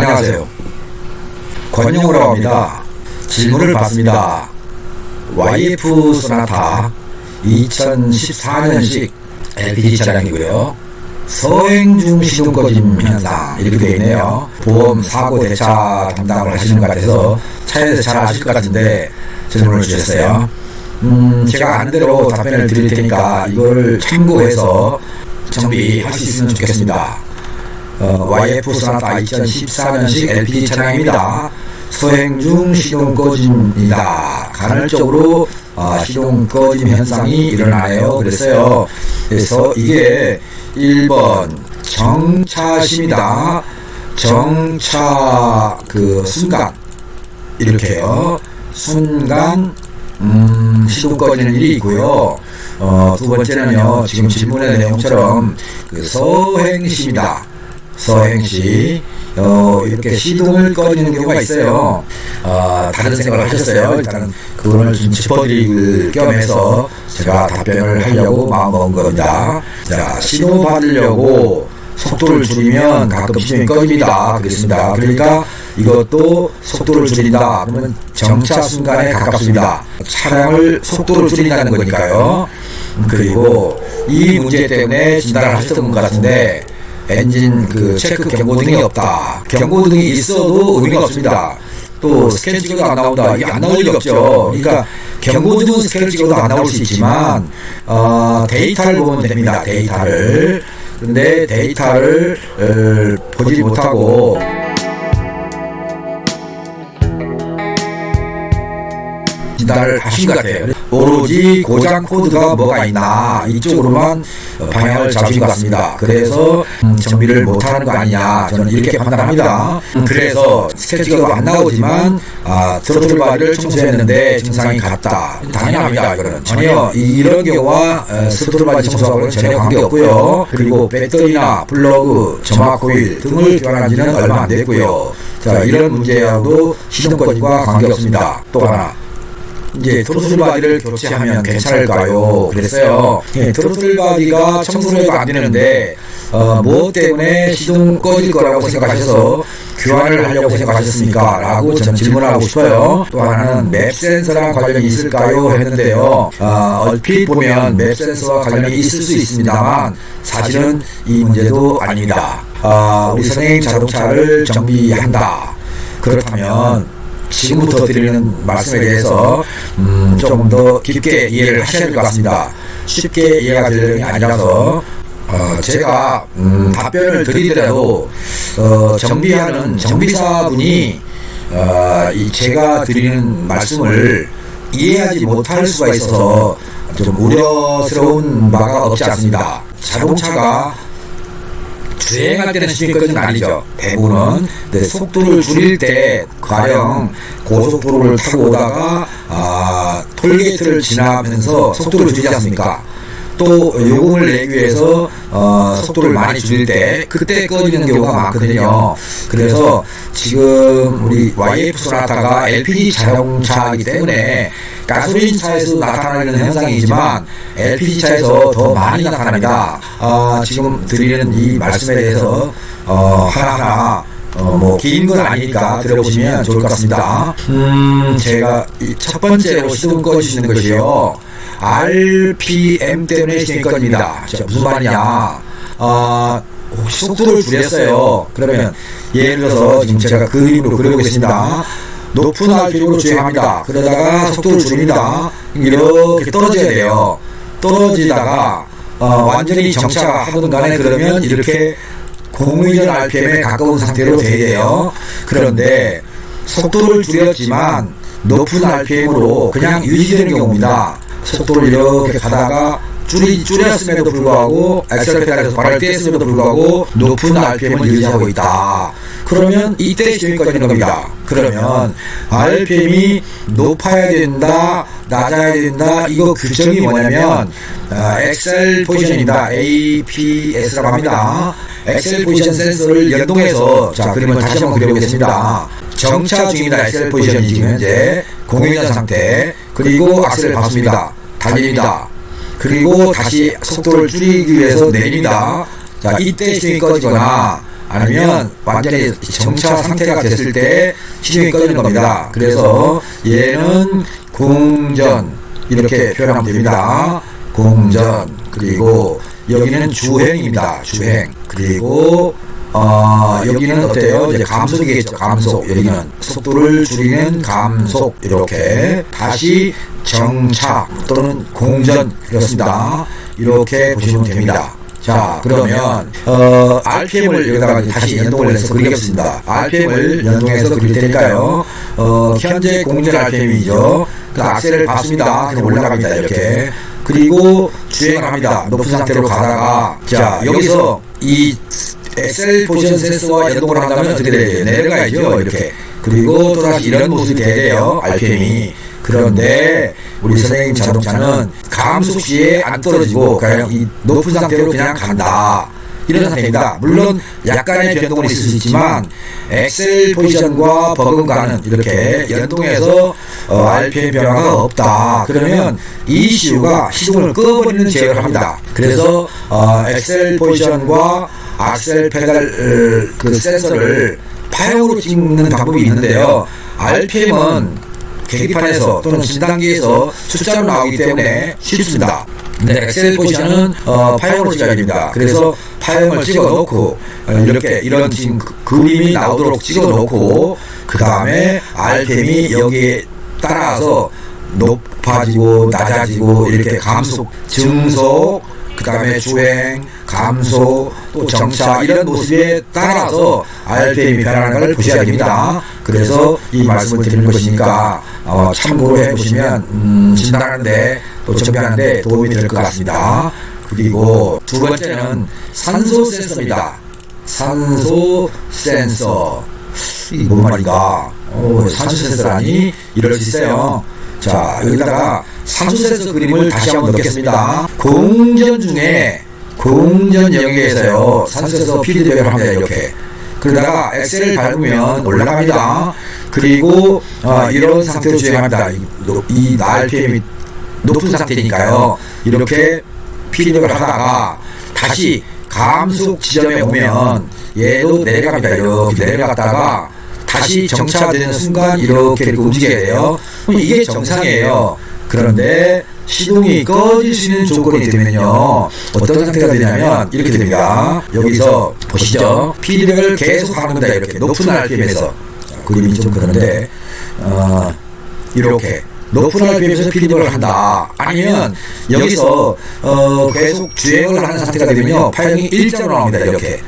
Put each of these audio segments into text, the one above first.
안녕하세요. 권영우라고 합니다. 질문을 받습니다. YF 소나타 2014년식 LPG 차량이고요. 서행 중 시동 꺼짐 현상 이렇게 되어 있네요. 보험 사고 대차 담당을 하시는 것 같아서 차에서 잘 아실 것 같은데 질문을 주셨어요. 음, 제가 아는 대로 답변을 드릴 테니까 이걸 참고해서 정비할 수 있으면 좋겠습니다. 어, YF 소나타 2014년식 LPG 차량입니다. 소행 중 시동 꺼짐입니다. 간헐적으로 어, 시동 꺼짐 현상이 일어나요. 그랬어요. 그래서 이게 1번 정차십니다. 정차 그 순간 이렇게요. 순간 음, 시동 꺼지는 일이 있고요. 어, 두 번째는요, 지금 질문의 내용처럼 그 서행시입니다. 서행시. 어, 이렇게 시동을 꺼지는 경우가 있어요. 어, 다른 생각을 하셨어요. 일단은 그거를 좀 짚어드릴 겸해서 제가 답변을 하려고 마음먹은 겁니다. 자, 신호 받으려고 속도를 줄이면 가끔 시동이 꺼집니다. 그렇습니다. 그러니까 이것도 속도를 줄인다. 그러면 정차 순간에 가깝습니다. 차량을 속도를 줄인다는 거니까요. 그리고 이 문제 때문에 진단을 하셨던 것 같은데 엔진 그 체크 경고등이 없다. 경고등이 있어도 의미가 없습니다. 또 스캔 찍어도 안 나온다. 이게 안 나올 리가 없죠. 그러니까 경고등은 스캔 찍어도 안 나올 수 있지만 어, 데이터를 보면 됩니다. 데이터를. 근데 데이터를 어, 보지 못하고 진단을 하신 것 같아요. 오로지 고장 코드가 뭐가 있나 이쪽으로만 방향을 잡으신 것 같습니다. 그래서 음, 정비를 못하는 거 아니냐 저는 이렇게 판단합니다. 음, 그래서 스케치가 안 나오지만 아, 트로틀 바디를 청소했는데 증상이 같다. 당연합니다. 이거는 전혀 이- 이런 경우와 어, 트로틀 바디 청소하고는 전혀 관계없고요. 그리고 배터리나 플러그, 점화 코일 등을 교환한 지는 얼마 안 됐고요. 자 이런 문제하고도 시동거리과 관계없습니다. 또 하나 이제 트로틀 바디를 교체하면 괜찮을까요? 그랬어요. 예, 트로틀 바디가 청소를 해도 안 되는데 어, 무엇 때문에 시동 꺼질 거라고 생각하셔서 교환을 하려고 생각하셨습니까? 라고 저는 질문하고 싶어요. 또 하나는 맵 센서랑 관련이 있을까요? 했는데요. 어, 얼핏 보면 맵 센서와 관련이 있을 수 있습니다만 사실은 이 문제도 아닙니다. 아, 우리 선행 자동차를 정비한다. 그렇다면 지금부터 드리는 말씀에 대해서 음, 조금 더 깊게 이해를 하셔야 될 것 같습니다. 쉽게 이해가 될 내용이 아니라서 어, 제가 음, 답변을 드리더라도 어, 정비하는 정비사분이 어, 이 제가 드리는 말씀을 이해하지 못할 수가 있어서 좀 우려스러운 바가 없지 않습니다. 자동차가 주행할 때는 건 아니죠. 대부분은 속도를 줄일 때 가령 고속도로를 타고 오다가 아, 톨게이트를 지나면서 속도를 줄이지 않습니까? 또 요금을 내기 위해서 어, 속도를 많이 줄일 때 그때 꺼지는 경우가 많거든요. 그래서 지금 우리 YF 소나타가 LPG 자동차이기 때문에 가솔린 차에서 나타나는 현상이지만 LPG 차에서 더 많이 나타납니다. 아, 지금 드리는 이 말씀에 대해서 어, 하나하나 어, 뭐, 긴 건 아니니까 들어보시면 좋을 것 같습니다. 음, 제가 이첫 번째로 시동 꺼주시는 것이요. RPM 때문에 시동이 꺼집니다. 자, 무슨 말이냐. 아, 혹시 속도를 줄였어요. 그러면, 예를 들어서 지금 제가 그 그림으로 그려보겠습니다. 높은 RPM으로 주행합니다. 그러다가 속도를 줄입니다. 이렇게 떨어져야 돼요. 떨어지다가, 어, 완전히 정차가 하든 간에 그러면 이렇게 공의전 RPM에 가까운 상태로 돼요. 그런데 속도를 줄였지만 높은 RPM으로 그냥 유지되는 경우입니다. 속도를 이렇게 가다가 줄이 줄였음에도 불구하고 엑셀 페달에서 발을 뗐음에도 불구하고 높은 RPM을 유지하고 있다. 그러면 이때 꺼지는 겁니다. 그러면 RPM이 높아야 된다, 낮아야 된다. 이거 규정이 뭐냐면 어, 엑셀 포지션입니다. APS라고 합니다. 엑셀 포지션 센서를 연동해서 자 그림을 다시 한번 그려보겠습니다. 정차 중입니다. 엑셀 포지션이 지금 현재 공유전 상태 그리고 악셀을 밟습니다. 달립니다. 그리고 다시 속도를 줄이기 위해서 내립니다. 자 이때 시동이 꺼지거나 아니면 완전히 정차 상태가 됐을 때 시동이 꺼지는 겁니다. 그래서 얘는 공전 이렇게 표현하면 됩니다. 공전 그리고 여기는 주행입니다. 주행 그리고 어, 여기는 어때요? 이제 감속이겠죠. 감속. 여기는 속도를 줄이는 감속. 이렇게 다시 정차 또는 공전 이렇습니다. 이렇게 보시면 됩니다. 자, 그러면 어, RPM을 여기다가 다시 연동을 해서 그리겠습니다. RPM을 연동해서 그릴 테니까요. 어, 현재 공전 RPM이죠. 그 악셀을 밟습니다. 그럼 올라갑니다. 이렇게. 그리고 주행을 합니다. 높은 상태로 가다가 자, 여기서 이 엑셀 포지션 센서와 연동을 한다면 어떻게 돼요? 내려가야죠. 이렇게. 그리고 또다시 이런 모습이 돼야 돼요. RPM이. 그런데 우리 선생님 자동차는 감속 시에 안 떨어지고 그냥 이 높은 상태로 그냥 간다. 이런 상태입니다. 물론 약간의 변동은 있을 수 있지만 엑셀 포지션과 버금가는 이렇게 연동해서 어, RPM 변화가 없다. 그러면 ECU가 시동을 꺼버리는 제어를 합니다. 그래서 어, 엑셀 포지션과 악셀 페달 어, 그 센서를 파형으로 찍는 방법이 있는데요. RPM은 계기판에서 또는 진단기에서 숫자로 나오기 때문에 쉽습니다. 네, 엑셀 포지션은 어, 파형으로 됩니다. 그래서 파형을 찍어 놓고 어, 이렇게 이런 지금 그- 그림이 나오도록 찍어 놓고 그 다음에 RPM이 여기에 따라서 높아지고 낮아지고 이렇게 감속, 증속, 그 다음에 주행, 감소, 또 정차 이런 모습에 따라서 RPM이 변하는 걸 보셔야 됩니다. 그래서 이 말씀을 드리는 것이니까 어, 참고로 해보시면 음, 진단하는데 또 정비하는데 도움이 될 것 같습니다. 그리고 두 번째는 산소 센서입니다. 산소 센서 이게 뭔 말인가? 어, 산소 센서라니 이럴 수 있어요. 자 여기다가 산소 센서 그림을 다시 한번 넣겠습니다. 공전 중에 공전 영역에서요 산소 센서 피드백을 합니다 이렇게. 그러다가 엑셀을 밟으면 올라갑니다. 그리고 어, 이런 상태로 주행합니다. 이, 노- 이 RPM이 높은 상태니까요. 이렇게 피드백을 하다가 다시 감속 지점에 오면 얘도 내려갑니다. 이렇게 내려갔다가 다시 정차되는 순간 이렇게, 움직여야 돼요. 이게 정상이에요. 그런데 시동이 꺼질 수 있는 조건이 되면요. 어떤 상태가 되냐면 이렇게 됩니다. 여기서 보시죠. 피드백을 계속 하는 겁니다. 이렇게 높은 RPM에서. 그림이 좀 그런데 어, 이렇게 높은 RPM에서 피드백을 한다. 아니면 여기서 어, 계속 주행을 하는 상태가 되면요. 파형이 일자로 나옵니다. 이렇게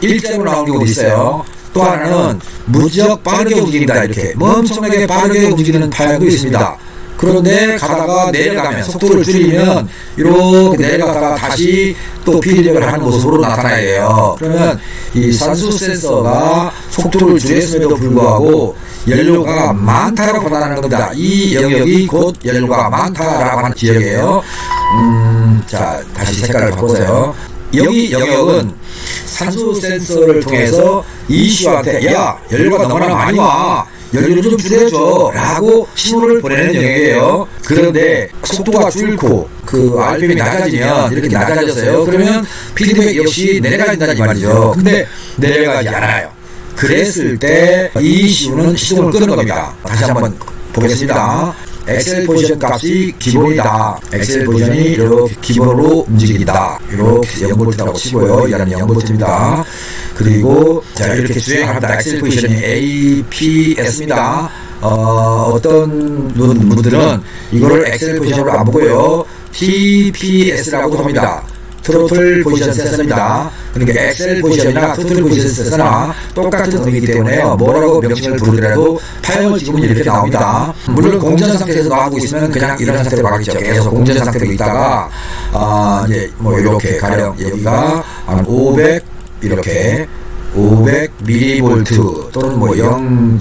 일자로 나오는 경우도 있어요. 또 하나는 무지역 빠르게 움직인다. 이렇게 멈청나게 빠르게 움직이는 파형도 있습니다. 그런데 가다가 내려가면 속도를 줄이면 이렇게 내려가다가 다시 또 피드백을 하는 모습으로 나타나야 돼요. 그러면 이 산소 센서가 속도를 줄였음에도 불구하고 연료가 많다라고 판단하는 겁니다. 이 영역이 곧 연료가 많다라고 하는 지역이에요. 음, 자 다시 색깔을 바꿔서요. 여기 영역은 산소 센서를 통해서 이슈한테 야 연료가 너무나 많이 와 연료를 좀 줄여줘 라고 신호를 보내는 영역이에요. 그런데 속도가 줄고 그 RPM이 낮아지면 이렇게 낮아졌어요. 그러면 피드백 역시 내려가야 된다는 말이죠. 근데 내려가지 않아요. 그랬을 때 이슈는 시동을 끄는 겁니다. 다시 한번 보겠습니다 엑셀 포지션 값이 기본이다. 엑셀 포지션이 이렇게 기본으로 움직인다. 이렇게 0볼트라고 치고요. 이라는 0볼트입니다. 그리고 자 이렇게 주행합니다. 엑셀 포지션이 APS입니다. 어, 어떤 분- 분들은 이거를 엑셀 포지션으로 안 보고요. TPS라고 합니다. 트로틀 포지션 센서입니다. 그러니까 엑셀 포지션이나 트로틀 포지션 센서나 똑같은 의미이기 때문에 뭐라고 명칭을 부르더라도 파형을 찍으면 이렇게 나옵니다. 물론 공전 상태에서 나오고 있으면 그냥 이런 상태로 가겠죠. 계속 공전 상태로 있다가 아 이제 뭐 이렇게 가령 여기가 한 500 이렇게 500 미리볼트 또는 뭐 0.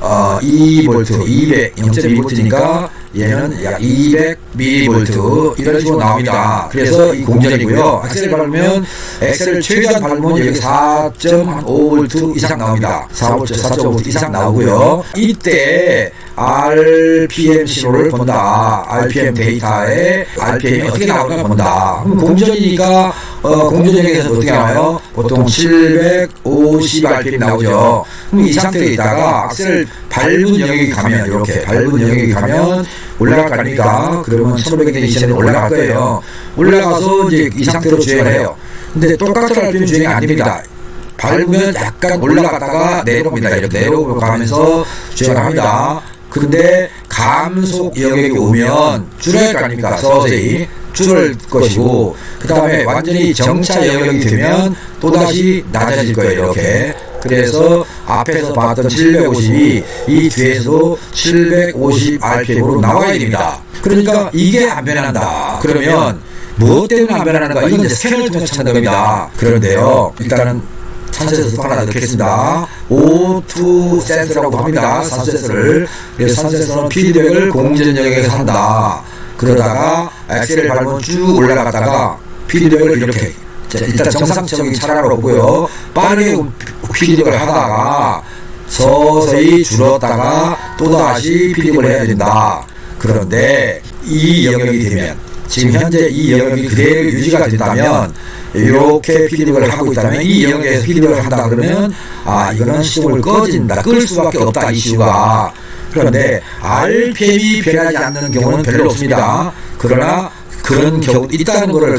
어, 2볼트, 200, 0.2볼트니까 얘는 약 200mV 이런 식으로 나옵니다. 그래서 이 공전이고요. 엑셀 밟으면 엑셀 최대한 밟으면 여기 4.5V 이상 나옵니다. 4V, 4.5V 이상 나오고요. 이때 RPM 신호를 본다. RPM 데이터에 RPM이 어떻게 나오는가 본다. 그럼 공전이니까 어, 공전역에서 어떻게 나와요? 보통 750 RPM 나오죠. 그럼 이 상태에 있다가 악셀을 밟은 영역이 가면 이렇게 밟은 영역이 가면 올라갈 거 아닙니까? 그러면 1500에 이전에 올라갈 거예요. 올라가서 이제 이 상태로 주행을 해요. 근데 똑같은 RPM 주행이 안 됩니다. 밟으면 약간 올라갔다가 내려옵니다. 이렇게 내려가면서 주행을 합니다. 근데 감속 영역이 오면 줄여야 할거 아닙니까? 서서히 줄을 것이고 그 다음에 완전히 정차 영역이 되면 또다시 낮아질 거예요. 이렇게. 그래서 앞에서 봤던 750이 이 뒤에서도 750 RPM으로 나와야 됩니다. 그러니까 이게 안 변한다. 그러면 무엇 때문에 안 변하는가? 이건 이제 스캔을 통해서 찾는 겁니다. 그런데요. 일단은 산소에서 하나 넣겠습니다. O2 센서라고 합니다. 산소 센서를. 그래서 산소 센서는 피드백을 공전 영역에서 한다. 그러다가 엑셀을 밟으면 쭉 올라갔다가 피드백을 이렇게 자, 일단 정상적인 차량으로 보고요. 빠르게 피드백을 하다가 서서히 줄었다가 또다시 피드백을 해야 된다. 그런데 이 영역이 되면 지금 현재 이 영역이 그대로 유지가 된다면 이렇게 피드백을 하고 있다면 이 영역에서 피드백을 한다 그러면 아 이거는 시동을 꺼진다. 끌 수밖에 없다 이슈가. 그런데 RPM이 변하지 않는 경우는 별로 없습니다. 그러나 그런 경우 있다는 것을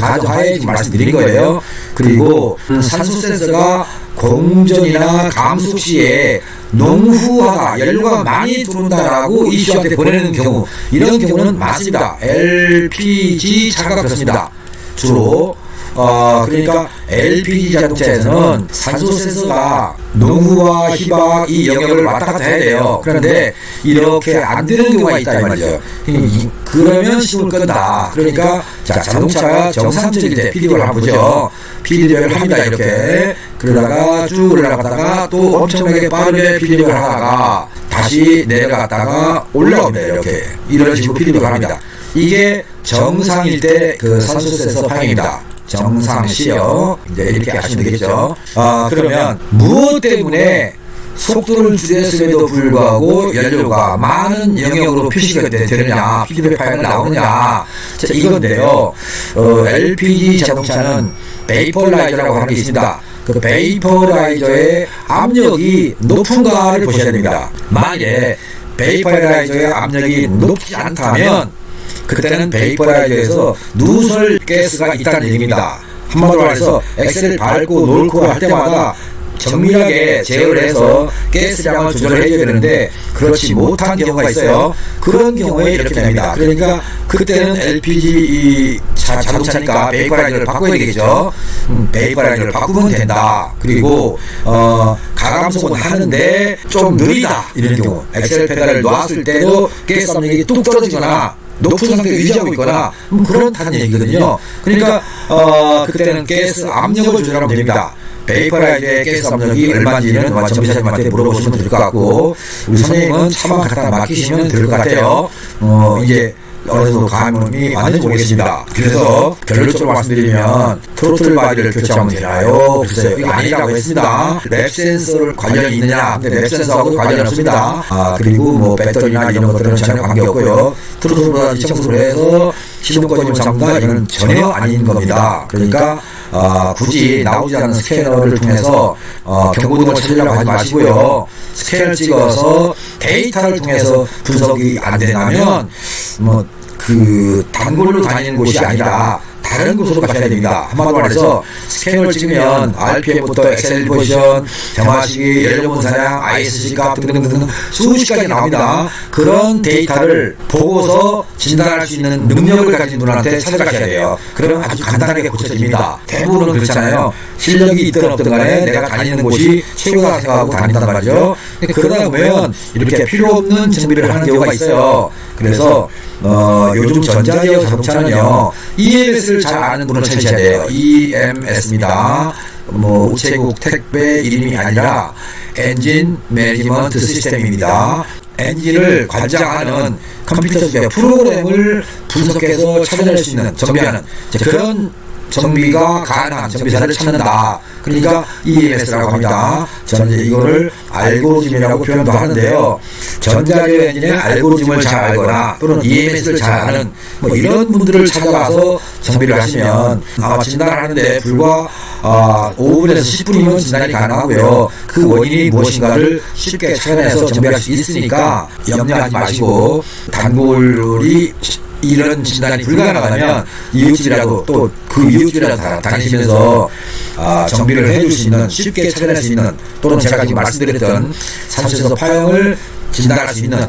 지금 말씀드린 거예요. 그리고 산소 센서가 공전이나 감속 시에 농후화가 연료가 많이 들어온다라고 이슈한테 보내는 경우 이런 경우는 많습니다. LPG 차가 그렇습니다. 주로 어 그러니까 LPG 자동차에서는 산소 센서가 농후와 희박 이 영역을 왔다 갔다 해야 돼요. 그런데 이렇게 안 되는 경우가 있다 이 말이죠. 이- 그러면 시동을 끈다. 그러니까 자 자동차가 정상적일 때 피드백을 한번 보죠. 피드백을 합니다 이렇게. 그러다가 쭉 올라갔다가 또 엄청나게 빠르게 피드백을 하다가 다시 내려갔다가 올라옵니다 이렇게. 이런 식으로 피드백을 합니다. 이게 정상일 때 그 산소 센서 파행입니다. 정상시요. 이제 이렇게 하시면 되겠죠. 아, 그러면 무엇 때문에 속도를 줄였음에도 불구하고 연료가 많은 영역으로 표시가 되- 되느냐, 피드백 파일이 나오느냐. 자, 이건데요. 어, LPG 자동차는 베이퍼라이저라고 하는 게 있습니다. 그 베이퍼라이저의 압력이 높은가를 보셔야 됩니다. 만약에 베이퍼라이저의 압력이 높지 않다면 그때는 베이퍼라이저에서 누설 가스가 있다는 얘기입니다. 한마디로 말해서 엑셀을 밟고 놓고 할 때마다 정밀하게 제어를 해서 가스량을 조절을 해줘야 되는데 그렇지 못한 경우가 있어요. 그런 경우에 이렇게 됩니다. 그러니까 그때는 LPG 이 자, 자동차니까 베이퍼라이저를 바꿔야 되겠죠. 음, 베이퍼라이저를 바꾸면 된다. 그리고 어, 가감속은 하는데 좀 느리다 이런 경우 엑셀 페달을 놨을 때도 가스 압력이 뚝 떨어지거나 높은 상태 유지하고 있거나 음, 그렇다는 얘기거든요. 그러니까 어, 그때는 가스 압력을 조절하면 됩니다. 베이퍼라이드의 가스 압력이 얼마인지는 아마 전비 사님한테 물어보시면 될 것 같고 우리 선생님은 차만 갖다 맡기시면 될 것 같아요. 어, 이제 어느 정도 감이 왔는지 모르겠습니다. 그래서 결론적으로 말씀드리면 트로틀 바디를 교체하면 되나요? 글쎄요. 이거 아니라고 했습니다. 랩 센서를 관련이 있느냐? 근데 랩 센서하고 관련이 없습니다. 아, 그리고 뭐 배터리나 이런 것들은 전혀 관계없고요. 트로틀 바디 청소를 해서 시동권을 잡는다? 이건 전혀 아닌 겁니다. 그러니까 아, 굳이 나오지 않는 스캐너를 통해서 어, 경고등을 찾으려고 하지 마시고요. 스캔을 찍어서 데이터를 통해서 분석이 안 된다면 뭐 그 단골로 다니는 곳이 아니라 다른 곳으로 가셔야 됩니다. 한마디로 말해서 스캔을 찍으면 RPM부터 엑셀 포지션, 정화시기, 연료분 사량, ISC 값 등등등등 수십 가지 나옵니다. 그런 데이터를 보고서 진단할 수 있는 능력을 가진 분한테 찾아가셔야 돼요. 그러면 아주 간단하게 고쳐집니다. 대부분은 그렇잖아요. 실력이 있든 없든 간에 내가 다니는 곳이 최고다 생각하고 다닌단 말이죠. 그러다 보면 이렇게 필요 없는 정비를 하는 경우가 있어요. 그래서 어, 요즘 전자제어 자동차는요 EMS를 잘 아는 찾으셔야 돼요. EMS입니다. 뭐 우체국 택배 이름이 아니라 엔진 매니지먼트 시스템입니다. 엔진을 관장하는 컴퓨터 속의 프로그램을 분석해서 찾아낼 수 있는 정비하는 그런 정비가 가능한 정비사를 찾는다. 그러니까 EMS라고 합니다. 저는 이거를 알고리즘이라고 표현도 하는데요. 전자제어 엔진의 알고리즘을 잘 알거나 또는 EMS를 잘 아는 뭐 이런 분들을 찾아가서 정비를 하시면 아마 진단을 하는데 불과 아, 5분에서 10분이면 진단이 가능하고요. 그 원인이 무엇인가를 쉽게 찾아내서 정비할 수 있으니까 염려하지 마시고 단골이 이런 진단이 불가능하다면 이웃집이라도 또그 이웃집이라도 다- 다니시면서 아, 정비를 해줄 수 있는 쉽게 찾아낼 수 있는 또는 제가 지금 말씀드렸던 산소에서 파형을 진단할 수 있는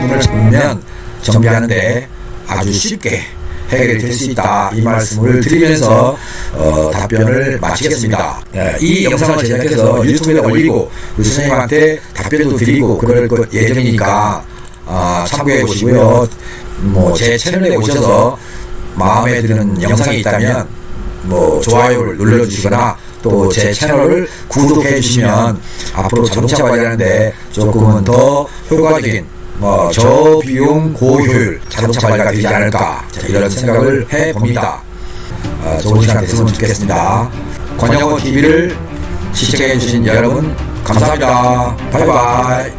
문을 보면 정비하는데 아주 쉽게 해결이 될 수 있다 이 말씀을 드리면서 어, 답변을 마치겠습니다. 예, 이 영상을 제작해서 유튜브에 올리고 우리 선생님한테 답변도 드리고 그럴 것 예정이니까 아, 참고해 보시고요. 뭐 제 채널에 오셔서 마음에 드는 영상이 있다면 뭐 좋아요를 눌러주시거나 또 제 채널을 구독해 주시면 앞으로 자동차 관리하는데 조금은 더 효과적인 뭐 저비용 고효율 자동차 관리가 되지 않을까 자, 이런 생각을 해봅니다. 아, 좋은 시간 됐으면 좋겠습니다. 권영호 TV를 시청해 주신 여러분 감사합니다. 바이바이.